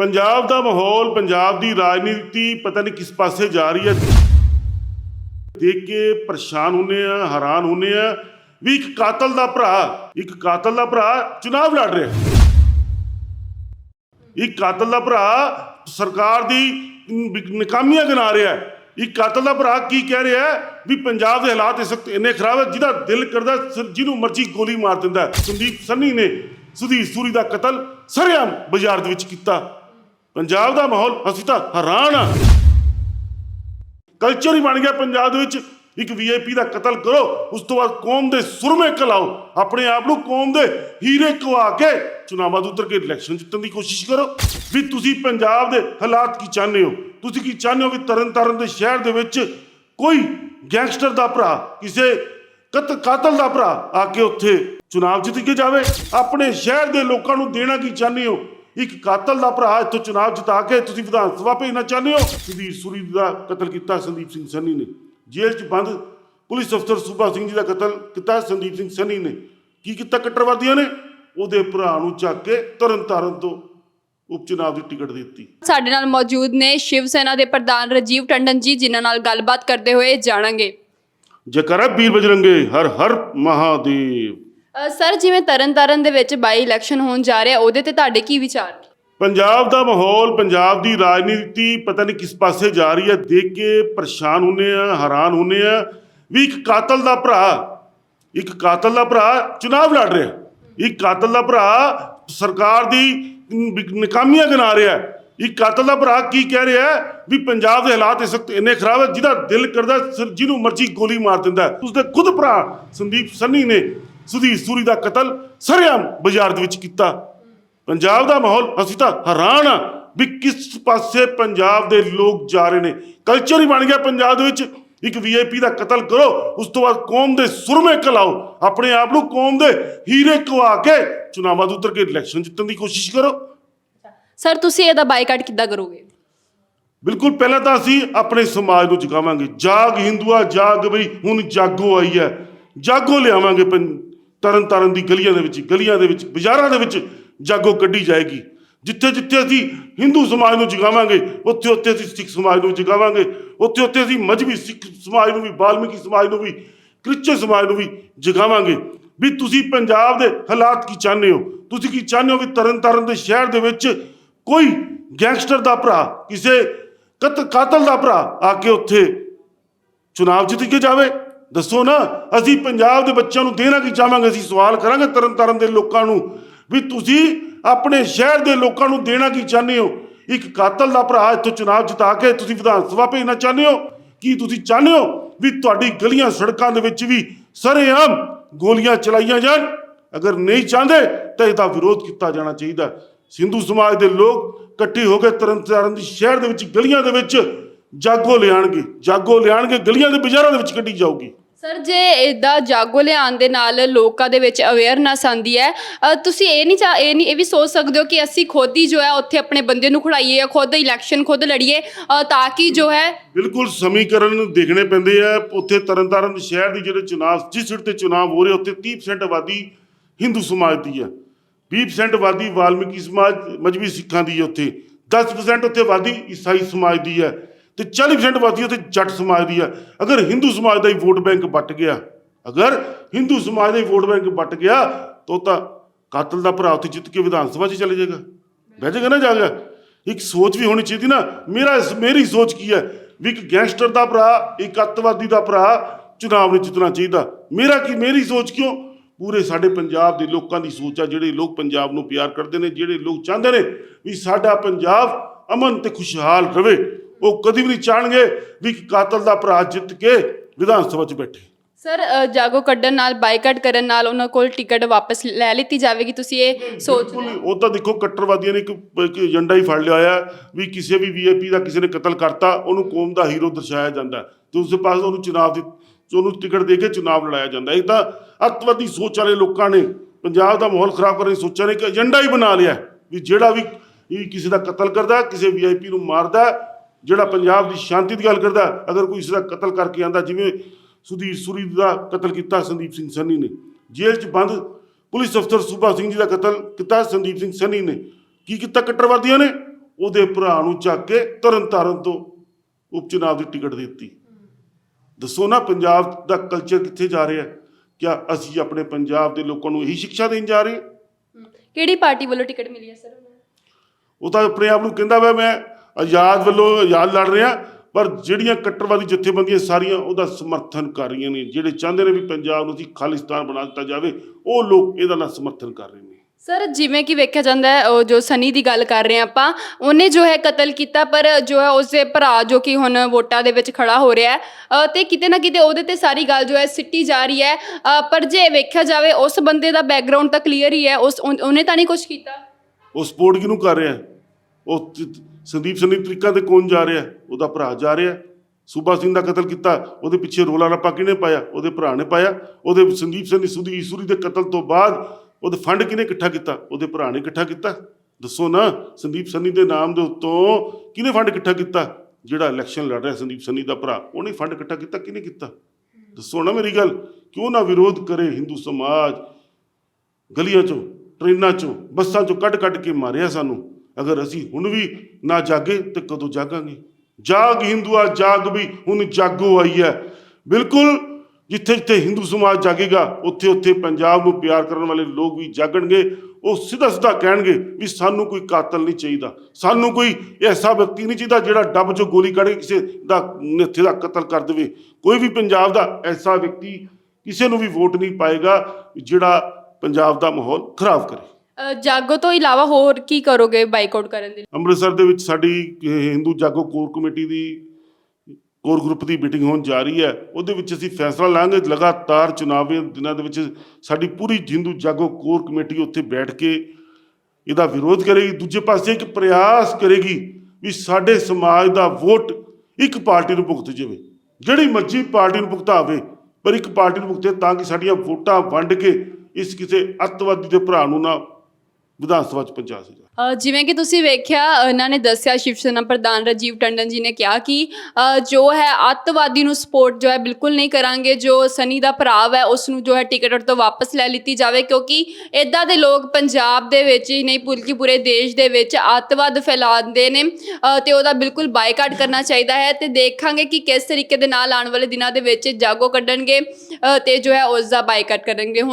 ਪੰਜਾਬ ਦਾ ਮਾਹੌਲ, ਪੰਜਾਬ ਦੀ ਰਾਜਨੀਤੀ ਪਤਾ ਨਹੀਂ ਕਿਸ ਪਾਸੇ ਜਾ ਰਹੀ ਹੈ। ਦੇਖ ਕੇ ਪਰੇਸ਼ਾਨ ਹੁੰਨੇ ਆ, ਹੈਰਾਨ ਹੁੰਨੇ ਆ ਵੀ ਇੱਕ ਕਾਤਲ ਦਾ ਭਰਾ, ਇੱਕ ਕਾਤਲ ਦਾ ਭਰਾ ਚੁਣਾਵ ਲੜ ਰਿਹਾ। ਇੱਕ ਕਾਤਲ ਦਾ ਭਰਾ ਸਰਕਾਰ ਦੀ ਨਕਾਮੀਆਂ ਗਿਣਾ ਰਿਹਾ। ਇੱਕ ਕਾਤਲ ਦਾ ਭਰਾ ਕੀ ਕਹਿ ਰਿਹਾ ਵੀ ਪੰਜਾਬ ਦੇ ਹਾਲਾਤ ਇਸ ਵਕਤ ਇੰਨੇ ਖਰਾਬ ਹੈ ਜਿਹਦਾ ਦਿਲ ਕਰਦਾ ਜਿਹਨੂੰ ਮਰਜ਼ੀ ਗੋਲੀ ਮਾਰ ਦਿੰਦਾ। ਸੰਦੀਪ ਸੰਨੀ ਨੇ ਸੁਧੀਰ ਸੂਰੀ ਦਾ ਕਤਲ ਸਰਿਆਮ ਬਾਜ਼ਾਰ ਦੇ ਵਿੱਚ ਕੀਤਾ। ਪੰਜਾਬ ਦਾ ਮਾਹੌਲ, ਅਸੀਂ ਤਾਂ ਹੈਰਾਨ ਆ। ਕਲਚਰ ਹੀ ਬਣ ਗਿਆ ਪੰਜਾਬ ਦੇ ਵਿੱਚ। ਇੱਕ ਵੀਆਈਪੀ ਦਾ ਕਤਲ ਕਰੋ, ਉਸ ਤੋਂ ਬਾਅਦ ਕੌਮ ਦੇ ਸੁਰਮੇ ਕਲਾਓ। ਆਪਣੇ ਆਪ ਨੂੰ ਕੌਮ ਦੇ ਹੀਰੇ ਕਵਾ ਕੇ ਚੁਣਾਵਾਂ ਦੇ ਉਤਰ ਕੇ ਇਲੈਕਸ਼ਨ ਜਿੱਤਣ ਦੀ ਕੋਸ਼ਿਸ਼ ਕਰੋ। ਵੀ ਤੁਸੀਂ ਪੰਜਾਬ ਦੇ ਹਾਲਾਤ ਕੀ ਚਾਹੁੰਦੇ ਹੋ? ਤੁਸੀਂ ਕੀ ਚਾਹੁੰਦੇ ਹੋ ਵੀ ਤਰਨ ਤਾਰਨ ਦੇ ਸ਼ਹਿਰ ਦੇ ਵਿੱਚ ਕੋਈ ਗੈਂਗਸਟਰ ਦਾ ਭਰਾ, ਕਿਸੇ ਕਤ, ਕਾਤਲ ਦਾ ਭਰਾ ਆ ਕੇ ਉੱਥੇ ਚੁਣਾਵ ਜਿੱਤ ਕੇ ਜਾਵੇ? ਆਪਣੇ ਸ਼ਹਿਰ ਦੇ ਲੋਕਾਂ ਨੂੰ ਦੇਣਾ ਕੀ ਚਾਹੁੰਦੇ ਹੋ? ਇੱਕ ਕਾਤਲ ਦਾ ਭਰਾ ਇੱਥੋਂ ਚੁਣਾਵ ਜਿਤਾ ਕੇ ਤੁਸੀਂ ਵਿਧਾਨ ਸਭਾ ਭੇਜਣਾ ਚਾਹੁੰਦੇ ਹੋ? ਸੁਧੀਰ ਸੂਰੀ ਦਾ ਕਤਲ ਕੀਤਾ ਸੰਦੀਪ ਸਿੰਘ ਸੰਨੀ ਨੇ। ਜੇਲ੍ਹ 'ਚ ਬੰਦ ਪੁਲਿਸ ਅਫਸਰ ਸੂਬਾ ਸਿੰਘ ਜੀ ਦਾ ਕਤਲ ਕੀਤਾ ਸੰਦੀਪ ਸਿੰਘ ਸੰਨੀ ਨੇ। ਕੀ ਕੀਤਾ ਕੱਟੜਵਾਦੀਆਂ ਨੇ? ਉਹਦੇ ਭਰਾ ਨੂੰ ਚੱਕ ਕੇ ਤਰਨ ਤਾਰਨ ਤੋਂ ਉਪ ਚੁਣਾਵ ਦੀ ਟਿਕਟ ਦਿੱਤੀ। ਸਾਡੇ ਨਾਲ ਮੌਜੂਦ ਨੇ ਸ਼ਿਵ ਸੈਨਾ ਦੇ ਪ੍ਰਧਾਨ ਰਜੀਵ ਟੰਡਨ ਜੀ ਜਿਨ੍ਹਾਂ ਨਾਲ ਗੱਲਬਾਤ ਕਰਦੇ ਹੋਏ ਜਾਣਾਂਗੇ। ਜਕਰ ਵੀਰ ਬਜਰੰਗੇ ਹਰ ਹਰ ਮਹਾਦੇਵ। ਸਰ, ਜਿਵੇਂ ਤਰਨਤਾਰਨ ਦੇ ਵਿੱਚ ਬਾਈ ਇਲੈਕਸ਼ਨ ਹੋਣ ਜਾ ਰਿਹਾ, ਉਹਦੇ ਤੇ ਤੁਹਾਡੇ ਕੀ ਵਿਚਾਰ ਨੇ? ਪੰਜਾਬ ਦਾ ਮਾਹੌਲ, ਪੰਜਾਬ ਦੀ ਰਾਜਨੀਤੀ ਪਤਾ ਨਹੀਂ ਕਿਸ ਪਾਸੇ ਜਾ ਰਹੀ ਹੈ। ਦੇਖ ਕੇ ਪਰੇਸ਼ਾਨ ਹੁੰਨੇ ਆ, ਹੈਰਾਨ ਹੁੰਨੇ ਆ ਵੀ ਇੱਕ ਕਾਤਲ ਦਾ ਭਰਾ, ਇੱਕ ਕਾਤਲ ਦਾ ਭਰਾ ਚੁਣਾਵ ਲੜ ਰਿਹਾ। ਇੱਕ ਕਾਤਲ ਦਾ ਭਰਾ ਸਰਕਾਰ ਦੀ ਨਕਾਮੀਆਂ ਗਿਣਾ ਰਿਹਾ। ਇੱਕ ਕਾਤਲ ਦਾ ਭਰਾ ਕੀ ਕਹਿ ਰਿਹਾ ਵੀ ਪੰਜਾਬ ਦੇ ਹਾਲਾਤ ਇਸ ਵਕਤ ਇੰਨੇ ਖਰਾਬ ਹੈ, ਜਿਹਦਾ ਦਿਲ ਕਰਦਾ ਜਿਹਨੂੰ ਮਰਜ਼ੀ ਗੋਲੀ ਮਾਰ ਦਿੰਦਾ ਉਸਦੇ ਖੁਦ ਭਰਾ ਸੰਦੀਪ ਸੰਨੀ ਨੇ ਸੁਧੀਰ ਸੂਰੀ ਦਾ ਕਤਲ ਸਰੇਆਮ ਬਾਜ਼ਾਰ ਦੇ ਵਿੱਚ ਕੀਤਾ। ਪੰਜਾਬ ਦਾ ਮਾਹੌਲ ਅਸੀਂ ਤਾਂ ਹੈਰਾਨ ਆ ਵੀ ਕਿਸ ਪਾਸੇ ਪੰਜਾਬ ਦੇ ਲੋਕ ਜਾ ਰਹੇ ਨੇ। ਕਲਚਰ ਹੀ ਬਣ ਗਿਆ ਪੰਜਾਬ ਦੇ ਵਿੱਚ। ਇੱਕ ਵੀਆਈਪੀ ਦਾ ਕਤਲ ਕਰੋ ਉਸ ਤੋਂ ਬਾਅਦ ਕੌਮ ਦੇ ਸੁਰਮੇ ਕਲਾਓ। ਆਪਣੇ ਆਪ ਨੂੰ ਕੌਮ ਦੇ ਹੀਰੇ ਕਵਾ ਕੇ ਚੁਣਾਵਾਂ ਦੇ ਉਤਰ ਕੇ ਇਲੈਕਸ਼ਨ ਜਿੱਤਣ ਦੀ ਕੋਸ਼ਿਸ਼ ਕਰੋ। ਸਰ ਤੁਸੀਂ ਇਹਦਾ ਬਾਈਕਾਟ ਕਿੱਦਾਂ ਕਰੋਗੇ? ਬਿਲਕੁਲ ਪਹਿਲਾਂ ਤਾਂ ਅਸੀਂ ਆਪਣੇ ਸਮਾਜ ਨੂੰ ਜਗਾਵਾਂਗੇ। ਜਾਗ ਹਿੰਦੂਆ ਜਾਗ ਬਈ ਹੁਣ ਜਾਗੋ ਆਈ ਹੈ। ਜਾਗੋ ਲਿਆਵਾਂਗੇ ਤਰਨ ਤਾਰਨ ਦੀ ਗਲੀਆਂ ਦੇ ਵਿੱਚ, ਗਲੀਆਂ ਦੇ ਵਿੱਚ, ਬਾਜ਼ਾਰਾਂ ਦੇ ਵਿੱਚ ਜਾਗੋ ਕੱਢੀ ਜਾਏਗੀ। ਜਿੱਥੇ ਜਿੱਥੇ ਅਸੀਂ ਹਿੰਦੂ ਸਮਾਜ ਨੂੰ ਜਗਾਵਾਂਗੇ, ਉੱਥੇ ਉੱਥੇ ਅਸੀਂ ਸਿੱਖ ਸਮਾਜ ਨੂੰ ਜਗਾਵਾਂਗੇ, ਉੱਥੇ ਉੱਥੇ ਅਸੀਂ ਮਜਬੀ ਸਿੱਖ ਸਮਾਜ ਨੂੰ ਵੀ, ਬਾਲਮੀਕੀ ਸਮਾਜ ਨੂੰ ਵੀ, ਕ੍ਰਿਸਚਨ ਸਮਾਜ ਨੂੰ ਵੀ ਜਗਾਵਾਂਗੇ। ਵੀ ਤੁਸੀਂ ਪੰਜਾਬ ਦੇ ਹਾਲਾਤ ਕੀ ਚਾਹੁੰਦੇ ਹੋ? ਤੁਸੀਂ ਕੀ ਚਾਹੁੰਦੇ ਹੋ ਵੀ ਤਰਨ ਤਾਰਨ ਦੇ ਸ਼ਹਿਰ ਦੇ ਵਿੱਚ ਕੋਈ ਗੈਂਗਸਟਰ ਦਾ ਭਰਾ, ਕਿਸੇ ਕਤ ਕਾਤਲ ਦਾ ਭਰਾ ਆ ਕੇ ਉੱਥੇ ਚੁਣਾਵ ਜਿੱਤ ਕੇ ਜਾਵੇ? ਦੱਸੋ ਨਾ, ਅਸੀਂ ਪੰਜਾਬ ਦੇ ਬੱਚਿਆਂ ਨੂੰ ਦੇਣਾ ਕੀ ਚਾਹਾਂਗੇ? ਅਸੀਂ ਸਵਾਲ ਕਰਾਂਗੇ ਤਰਨ ਤਾਰਨ ਦੇ ਲੋਕਾਂ ਨੂੰ ਵੀ ਤੁਸੀਂ ਆਪਣੇ ਸ਼ਹਿਰ ਦੇ ਲੋਕਾਂ ਨੂੰ ਦੇਣਾ ਕੀ ਚਾਹੁੰਦੇ ਹੋ? ਇੱਕ ਕਾਤਲ ਦਾ ਭਰਾ ਇੱਥੋਂ ਚੁਣਾਵ ਜਿਤਾ ਕੇ ਤੁਸੀਂ ਵਿਧਾਨ ਸਭਾ ਭੇਜਣਾ ਚਾਹੁੰਦੇ ਹੋ? ਕੀ ਤੁਸੀਂ ਚਾਹੁੰਦੇ ਹੋ ਵੀ ਤੁਹਾਡੀ ਗਲੀਆਂ ਸੜਕਾਂ ਦੇ ਵਿੱਚ ਵੀ ਸਰੇਆਮ ਗੋਲੀਆਂ ਚਲਾਈਆਂ ਜਾਣ? ਅਗਰ ਨਹੀਂ ਚਾਹੁੰਦੇ, ਤਾਂ ਇਹਦਾ ਵਿਰੋਧ ਕੀਤਾ ਜਾਣਾ ਚਾਹੀਦਾ। ਸਿੰਧੂ ਸਮਾਜ ਦੇ ਲੋਕ ਇਕੱਠੇ ਹੋ ਕੇ ਤਰਨਤਾਰਨ ਦੀ ਸ਼ਹਿਰ ਦੇ ਵਿੱਚ ਗਲੀਆਂ ਦੇ ਵਿੱਚ ਜਾਗੋ ਲਿਆਣਗੇ ਜਾਗੋ ਲਿਆਣਗੇ ਗਲੀਆਂ ਦੇ ਬਾਜ਼ਾਰਾਂ ਦੇ ਵਿੱਚ ਕੱਢੀ ਜਾਊਗੀ। ਸਰ ਜੇ ਇਦਾਂ ਜਾਗੋ ਲਿਆਉਣ ਦੇ ਨਾਲ ਲੋਕਾਂ ਦੇ ਵਿੱਚ ਅਵੇਅਰਨੈਸ ਆਂਦੀ ਹੈ ਅ, ਤੁਸੀਂ ਇਹ ਨਹੀਂ ਚਾ ਇਹ ਨਹੀਂ ਇਹ ਵੀ ਸੋਚ ਸਕਦੇ ਹੋ ਕਿ ਅਸੀਂ ਖੁਦ ਹੀ ਜੋ ਹੈ ਉੱਥੇ ਆਪਣੇ ਬੰਦੇ ਨੂੰ ਖੜਾਈਏ ਜਾਂ ਖੁਦ ਇਲੈਕਸ਼ਨ ਖੁਦ ਲੜੀਏ ਅ, ਤਾਂ ਕਿ ਜੋ ਹੈ ਬਿਲਕੁਲ ਸਮੀਕਰਨ ਦੇਖਣੇ ਪੈਂਦੇ ਆ। ਉੱਥੇ ਤਰਨਤਾਰਨ ਸ਼ਹਿਰ ਦੀ ਜਿਹੜੇ ਚੁਣਾਵ ਜਿਸ ਸੀਟ ਤੇ ਚੁਣਾਵ ਹੋ ਰਹੇ ਉੱਥੇ 30% ਆਬਾਦੀ ਹਿੰਦੂ ਸਮਾਜ ਦੀ ਆ 20% ਆਬਾਦੀ ਵਾਲਮੀਕੀ ਸਮਾਜ ਮਜਬੀ ਸਿੱਖਾਂ ਦੀ ਹੈ ਉੱਥੇ। 10% ਉੱਥੇ ਆਬਾਦੀ ਈਸਾਈ ਸਮਾਜ ਦੀ ਹੈ। ਤੇ 40% ਆਬਾਦੀ ਉੱਥੇ ਜੱਟ ਸਮਾਜ ਦੀ ਆ। ਅਗਰ ਹਿੰਦੂ ਸਮਾਜ ਦਾ ਹੀ ਵੋਟ ਬੈਂਕ ਵੱਟ ਗਿਆ, ਅਗਰ ਹਿੰਦੂ ਸਮਾਜ ਦਾ ਹੀ ਵੋਟ ਬੈਂਕ ਵੱਟ ਗਿਆ, ਤਾਂ ਉਹ ਤਾਂ ਕਾਤਲ ਦਾ ਭਰਾ ਉੱਥੇ ਜਿੱਤ ਕੇ ਵਿਧਾਨ ਸਭਾ 'ਚ ਚਲੇ ਜਾਏਗਾ। ਬਹਿ ਜਾਏਗਾ ਨਾ ਜਾਗਾ ਇੱਕ ਸੋਚ ਵੀ ਹੋਣੀ ਚਾਹੀਦੀ ਨਾ, ਮੇਰਾ ਮੇਰੀ ਸੋਚ ਕੀ ਹੈ? ਵੀ ਇੱਕ ਗੈਂਗਸਟਰ ਦਾ ਭਰਾ, ਇੱਕ ਅੱਤਵਾਦੀ ਦਾ ਭਰਾ ਚੁਣਾਵ ਵਿੱਚ ਜਿੱਤਣਾ ਚਾਹੀਦਾ। ਮੇਰਾ ਕੀ, ਮੇਰੀ ਸੋਚ ਕਿਉਂ? ਪੂਰੇ ਸਾਡੇ ਪੰਜਾਬ ਦੇ ਲੋਕਾਂ ਦੀ ਸੋਚ ਆ, ਜਿਹੜੇ ਲੋਕ ਪੰਜਾਬ ਨੂੰ ਪਿਆਰ ਕਰਦੇ ਨੇ, ਜਿਹੜੇ ਲੋਕ ਚਾਹੁੰਦੇ ਨੇ ਵੀ ਸਾਡਾ ਪੰਜਾਬ ਅਮਨ ਤੇ ਖੁਸ਼ਹਾਲ ਰਵੇ। ਉਹ ਕਦੀ ਵੀ ਨਹੀਂ ਚਾਹਣਗੇ ਵੀ ਕਾਤਲ ਦਾ ਭਰਾ ਜਿੱਤ ਕੇ ਵਿਧਾਨ ਸਭਾ 'ਚ ਬੈਠੇ। ਸਰ ਜਾਗੋ ਕੱਢਣ ਨਾਲ ਬਾਈਕਾਟ ਕਰਨ ਨਾਲ ਉਹਨਾਂ ਕੋਲ ਟਿਕਟ ਵਾਪਸ ਲੈ ਲਿੱਤੀ ਜਾਵੇਗੀ ਤੁਸੀਂ ਇਹ ਸੋਚ ਉਹ ਤਾਂ ਦੇਖੋ ਕੱਟੜਵਾਦੀਆਂ ਨੇ ਇੱਕ ਏਜੰਡਾ ਹੀ ਫੜ ਲਿਆ ਹੋਇਆ ਵੀ ਕਿਸੇ ਵੀ ਵੀਆਈਪੀ ਦਾ ਕਿਸੇ ਨੇ ਕਤਲ ਕਰਤਾ ਉਹਨੂੰ ਕੌਮ ਦਾ ਹੀਰੋ ਦਰਸਾਇਆ ਜਾਂਦਾ ਦੂਸਰੇ ਪਾਸੇ ਉਹਨੂੰ ਚੁਣਾਵ ਦੀ ਉਹਨੂੰ ਟਿਕਟ ਦੇ ਕੇ ਚੁਣਾਵ ਲੜਾਇਆ ਜਾਂਦਾ ਇਹ ਤਾਂ ਅੱਤਵਾਦੀ ਸੋਚ ਵਾਲੇ ਲੋਕਾਂ ਨੇ ਪੰਜਾਬ ਦਾ ਮਾਹੌਲ ਖਰਾਬ ਕਰਨ ਦੀ ਸੋਚਾਂ ਨੇ ਇੱਕ ਏਜੰਡਾ ਹੀ ਬਣਾ ਲਿਆ ਵੀ ਜਿਹੜਾ ਵੀ ਕਿਸੇ ਦਾ ਕਤਲ ਕਰਦਾ ਕਿਸੇ ਵੀਆਈਪੀ ਨੂੰ ਮਾਰਦਾ ਜਿਹੜਾ ਪੰਜਾਬ ਦੀ ਸ਼ਾਂਤੀ ਦੀ ਗੱਲ ਕਰਦਾ ਅਗਰ ਕੋਈ ਕਿਸੇ ਦਾ ਕਤਲ ਕਰਕੇ ਆਂਦਾ ਜਿਵੇਂ ਸੁਧੀਰ ਸੂਰੀ ਦਾ ਕਤਲ ਕੀਤਾ ਸੰਦੀਪ ਸਿੰਘ ਸੰਨੀ ਨੇ। ਜੇਲ੍ਹ 'ਚ ਬੰਦ ਪੁਲਿਸ ਅਫਸਰ ਸੂਬਾ ਸਿੰਘ ਜੀ ਦਾ ਕਤਲ ਕੀਤਾ ਸੰਦੀਪ ਸਿੰਘ ਸੰਨੀ ਨੇ। ਕੀ ਕੀਤਾ ਕੱਟੜਵਾਦੀਆਂ ਨੇ? ਉਹਦੇ ਭਰਾ ਨੂੰ ਚੱਕ ਕੇ ਤਰਨ ਤਾਰਨ ਤੋਂ ਉਪਚੁਣਾਵ ਦੀ ਟਿਕਟ ਦੇ ਦਿੱਤੀ। ਦੱਸੋ ਨਾ ਪੰਜਾਬ ਦਾ ਕਲਚਰ ਕਿੱਥੇ ਜਾ ਰਿਹਾ? ਹੈ ਕਿਆ ਅਸੀਂ ਆਪਣੇ ਪੰਜਾਬ ਦੇ ਲੋਕਾਂ ਨੂੰ ਇਹੀ ਸਿੱਖਿਆ ਦੇਣ ਜਾ ਰਹੇ? ਕਿਹੜੀ ਪਾਰਟੀ ਵੱਲੋਂ ਟਿਕਟ ਮਿਲੀ ਹੈ ਸਰ? ਉਹ ਤਾਂ ਆਪਣੇ ਆਪ ਨੂੰ ਕਹਿੰਦਾ ਵਾ ਮੈਂ ਆਜ਼ਾਦ ਵੱਲੋਂ ਆਜ਼ਾਦ ਲੜ ਰਿਹਾ ਪਰ ਜਿਹੜੀਆਂ ਕੱਟੜਵਾਦੀ ਜਥੇਬੰਦੀਆਂ ਸਾਰੀਆਂ ਉਹਦਾ ਸਮਰਥਨ ਕਰ ਰਹੀਆਂ ਨੇ ਜਿਹੜੇ ਚਾਹੁੰਦੇ ਨੇ ਵੀ ਪੰਜਾਬ ਨੂੰ ਅਸੀਂ ਖਾਲਿਸਤਾਨ ਬਣਾ ਦਿੱਤਾ ਜਾਵੇ ਉਹ ਲੋਕ ਇਹਦਾ ਨਾਲ ਸਮਰਥਨ ਕਰ ਰਹੇ ਨੇ ਸਰ ਜਿਵੇਂ ਕਿ ਵੇਖਿਆ ਜਾਂਦਾ ਹੈ ਉਹ ਜੋ ਸਨੀ ਦੀ ਗੱਲ ਕਰ ਰਹੇ ਹਾਂ ਆਪਾਂ ਉਹਨੇ ਜੋ ਹੈ ਕਤਲ ਕੀਤਾ ਪਰ ਜੋ ਹੈ ਉਸਦੇ ਭਰਾ ਜੋ ਕਿ ਹੁਣ ਵੋਟਾਂ ਦੇ ਵਿੱਚ ਖੜਾ ਹੋ ਰਿਹਾ ਹੈ ਅ, ਤੇ ਕਿਤੇ ਨਾ ਕਿਤੇ ਉਹਦੇ ਤੇ ਸਾਰੀ ਗੱਲ ਜੋ ਹੈ ਸਿੱਟੀ ਜਾ ਰਹੀ ਹੈ ਅ, ਪਰ ਜੇ ਵੇਖਿਆ ਜਾਵੇ ਉਸ ਬੰਦੇ ਦਾ ਬੈਕਗ੍ਰਾਉਂਡ ਤਾਂ ਕਲੀਅਰ ਹੀ ਹੈ ਉਸ ਉਹਨੇ ਤਾਂ ਨਹੀਂ ਕੁਝ ਕੀਤਾ ਉਹ ਸਪੋਰਟ ਕਿਹਨੂੰ ਕਰ ਰਿਹਾ ਹੈ? ਉਹ ਸੰਦੀਪ ਸੰਨੀ ਤਰੀਕਾ ਤੇ ਕੌਣ ਜਾ ਰਿਹਾ? ਉਹਦਾ ਭਰਾ ਜਾ ਰਿਹਾ। ਸੂਬਾ ਸਿੰਘ ਦਾ ਕਤਲ ਕੀਤਾ। ਉਹਦੇ ਪਿੱਛੇ ਰੋਲਾ ਰੱਪਾ ਕਿਹਨੇ ਪਾਇਆ? ਉਹਦੇ ਭਰਾ ਨੇ ਪਾਇਆ। ਉਹਦੇ ਸੰਦੀਪ ਸੰਨੀ ਸੁਦੀ ਈਸੂਰੀ ਦੇ ਕਤਲ ਤੋਂ ਬਾਅਦ ਉਹਦੇ ਫੰਡ ਕਿਹਨੇ ਇਕੱਠਾ ਕੀਤਾ? ਉਹਦੇ ਭਰਾ ਨੇ ਇਕੱਠਾ ਕੀਤਾ। ਦੱਸੋ ਨਾ, ਸੰਦੀਪ ਸੰਨੀ ਦੇ ਨਾਮ ਦੇ ਉੱਤੋਂ ਕਿਹਨੇ ਫੰਡ ਇਕੱਠਾ ਕੀਤਾ? ਜਿਹੜਾ ਇਲੈਕਸ਼ਨ ਲੜ ਰਿਹਾ ਸੰਦੀਪ ਸੰਨੀ ਦਾ ਭਰਾ, ਉਹਨੇ ਫੰਡ ਇਕੱਠਾ ਕੀਤਾ, ਕਿਹਨੇ ਕੀਤਾ? ਦੱਸੋ ਨਾ ਮੇਰੀ ਗੱਲ, ਕਿਉਂ ਨਾ ਵਿਰੋਧ ਕਰੇ ਹਿੰਦੂ ਸਮਾਜ? ਗਲੀਆਂ ਚੋਂ, ਟ੍ਰੇਨਾਂ ਚੋਂ, ਬੱਸਾਂ ਚੋਂ ਕੱਢ ਕੱਢ ਕੇ ਮਾਰਿਆ ਸਾਨੂੰ। ਅਗਰ ਅਸੀਂ ਹੁਣ ਵੀ ਨਾ ਜਾਗੇ ਤੇ ਕਦੋਂ ਜਾਗਾਂਗੇ? ਜਾਗ ਹਿੰਦੂਆ, ਜਾਗ ਵੀ ਹੁਣ ਜਾਗੋ ਆਈ ਹੈ। ਬਿਲਕੁਲ ਜਿੱਥੇ ਜਿੱਥੇ ਹਿੰਦੂ ਸਮਾਜ ਜਾਗੇਗਾ, ਉੱਥੇ ਉੱਥੇ ਪੰਜਾਬ ਨੂੰ ਪਿਆਰ ਕਰਨ ਵਾਲੇ ਲੋਕ ਵੀ ਜਾਗਣਗੇ। ਉਹ ਸਿੱਧਾ ਸਿੱਧਾ ਕਹਿਣਗੇ ਵੀ ਸਾਨੂੰ ਕੋਈ ਕਾਤਲ ਨਹੀਂ ਚਾਹੀਦਾ। ਸਾਨੂੰ ਕੋਈ ਐਸਾ ਵਿਅਕਤੀ ਨਹੀਂ ਚਾਹੀਦਾ ਜਿਹੜਾ ਡੱਬ ਚੋਂ ਗੋਲੀ ਕੱਢ ਕੇ ਕਿਸੇ ਦਾ ਨੱਥੇ ਦਾ ਕਤਲ ਕਰ ਦੇਵੇ। ਕੋਈ ਵੀ ਪੰਜਾਬ ਦਾ ਐਸਾ ਵਿਅਕਤੀ ਕਿਸੇ ਨੂੰ ਵੀ ਵੋਟ ਨਹੀਂ ਪਾਏਗਾ ਜਿਹੜਾ ਪੰਜਾਬ ਦਾ ਮਾਹੌਲ ਖਰਾਬ ਕਰੇ। ਅ, ਜਾਗੋ ਤੋਂ ਇਲਾਵਾ ਹੋਰ ਕੀ ਕਰੋਗੇ ਬਾਈਕਾਟ ਕਰਨ ਦੇ ਲਈ? ਅੰਮ੍ਰਿਤਸਰ ਦੇ ਵਿੱਚ ਸਾਡੀ ਅਹ, ਹਿੰਦੂ ਜਾਗੋ ਕੋਰ ਕਮੇਟੀ ਦੀ ਕੋਰ ਗਰੁੱਪ ਦੀ ਮੀਟਿੰਗ ਹੋਣ ਜਾ ਰਹੀ ਹੈ। ਉਹਦੇ ਵਿੱਚ ਅਸੀਂ ਫੈਸਲਾ ਲਾਂਗੇ। ਲਗਾਤਾਰ ਚੁਣਾਵੀ ਦਿਨਾਂ ਦੇ ਵਿੱਚ ਸਾਡੀ ਪੂਰੀ ਹਿੰਦੂ ਜਾਗੋ ਕੋਰ ਕਮੇਟੀ ਉੱਥੇ ਬੈਠ ਕੇ ਇਹਦਾ ਵਿਰੋਧ ਕਰੇਗੀ। ਦੂਜੇ ਪਾਸੇ ਇੱਕ ਪ੍ਰਯਾਸ ਕਰੇਗੀ ਵੀ ਸਾਡੇ ਸਮਾਜ ਦਾ ਵੋਟ ਇੱਕ ਪਾਰਟੀ ਨੂੰ ਭੁਗਤ ਜਾਵੇ। ਜਿਹੜੀ ਮਰਜ਼ੀ ਪਾਰਟੀ ਨੂੰ ਭੁਗਤਾਵੇ ਪਰ ਇੱਕ ਪਾਰਟੀ ਨੂੰ ਭੁਗਤੇ ਤਾਂ ਕਿ ਸਾਡੀਆਂ ਵੋਟਾਂ ਵੰਡ ਕੇ ਇਸ ਕਿਸੇ ਅੱਤਵਾਦੀ ਦੇ ਭਰਾ ਨੂੰ ਨਾ ਵਿਧਾਨ ਸਭਾ ਚ ਪਹੁੰਚਾ ਸਕੇ ਅ, ਜਿਵੇਂ ਕਿ ਤੁਸੀਂ ਵੇਖਿਆ ਇਹਨਾਂ ਨੇ ਦੱਸਿਆ ਸ਼ਿਵ ਸੈਨਾ ਪ੍ਰਧਾਨ ਰਾਜੀਵ ਟੰਡਨ ਜੀ ਨੇ ਕਿਹਾ ਕਿ ਅ, ਜੋ ਹੈ ਅੱਤਵਾਦੀ ਨੂੰ ਸਪੋਰਟ ਜੋ ਹੈ ਬਿਲਕੁਲ ਨਹੀਂ ਕਰਾਂਗੇ ਜੋ ਸਨੀ ਦਾ ਭਰਾਵ ਹੈ ਉਸ ਨੂੰ ਜੋ ਹੈ ਟਿਕਟ ਤੋਂ ਵਾਪਸ ਲੈ ਲਿੱਤੀ ਜਾਵੇ ਕਿਉਂਕਿ ਇਦਾਂ ਦੇ ਲੋਕ ਪੰਜਾਬ ਦੇ ਵਿੱਚ ਹੀ ਨਹੀਂ ਬਲਕਿ ਪੂਰੇ ਦੇਸ਼ ਦੇ ਵਿੱਚ ਅੱਤਵਾਦ ਫੈਲਾਉਂਦੇ ਨੇ ਅ, ਤੇ ਉਹਦਾ ਬਿਲਕੁਲ ਬਾਈਕਾਟ ਕਰਨਾ ਚਾਹੀਦਾ ਹੈ ਤੇ ਦੇਖਾਂਗੇ ਕਿ ਕਿਸ ਤਰੀਕੇ ਦੇ ਨਾਲ ਆਉਣ ਵਾਲੇ ਦਿਨਾਂ ਦੇ ਵਿੱਚ ਜਾਗੋ ਕੱਢਣਗੇ ਅ, ਤੇ ਜੋ ਹੈ ਉਸ ਦਾ ਬਾਈਕਾਟ ਕਰਨਗੇ। ਹੁਣ